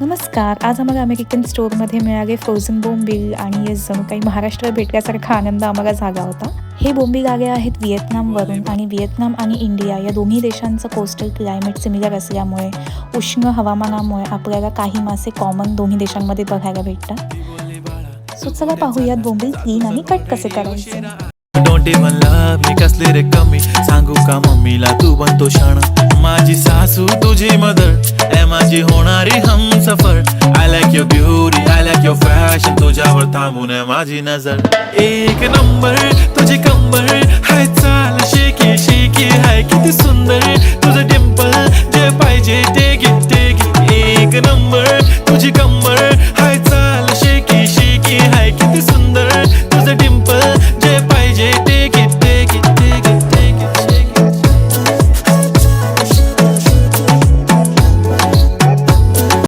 नमस्कार. आज आम्हाला अमेरिकन स्टोअरमध्ये मिळाले फ्रोझन बोंबील आणि जणू काही महाराष्ट्रात भेटल्यासारखा आनंद आम्हाला झाला होता. हे बोंबील आले आहेत व्हिएतनामवरून आणि व्हिएतनाम आणि इंडिया या दोन्ही देशांचं कोस्टल क्लायमेट सिमिलर असल्यामुळे उष्ण हवामानामुळे आपल्याला काही मासे कॉमन दोन्ही देशांमध्ये बघायला भेटतात. सो चला पाहूयात बोंबील क्लीन आणि कट कसे करायचे. डोंट इवन लव मी कसले रे कमी. सांगू का मम्मीला तू बनतो क्षण. माझी सासू तुझी मदर माझी होणारी हम सफर I like your beauty I like your fashion तुझ्यावर थांबून आहे माझी नजर. एक नंबर तुझी कंबर. हाय चाल शेकी शेकी. हाय किती सुंदर. तुझं टेम्पल जे पाहिजे ते घे ते घे एक नंबर तुझी कंबर.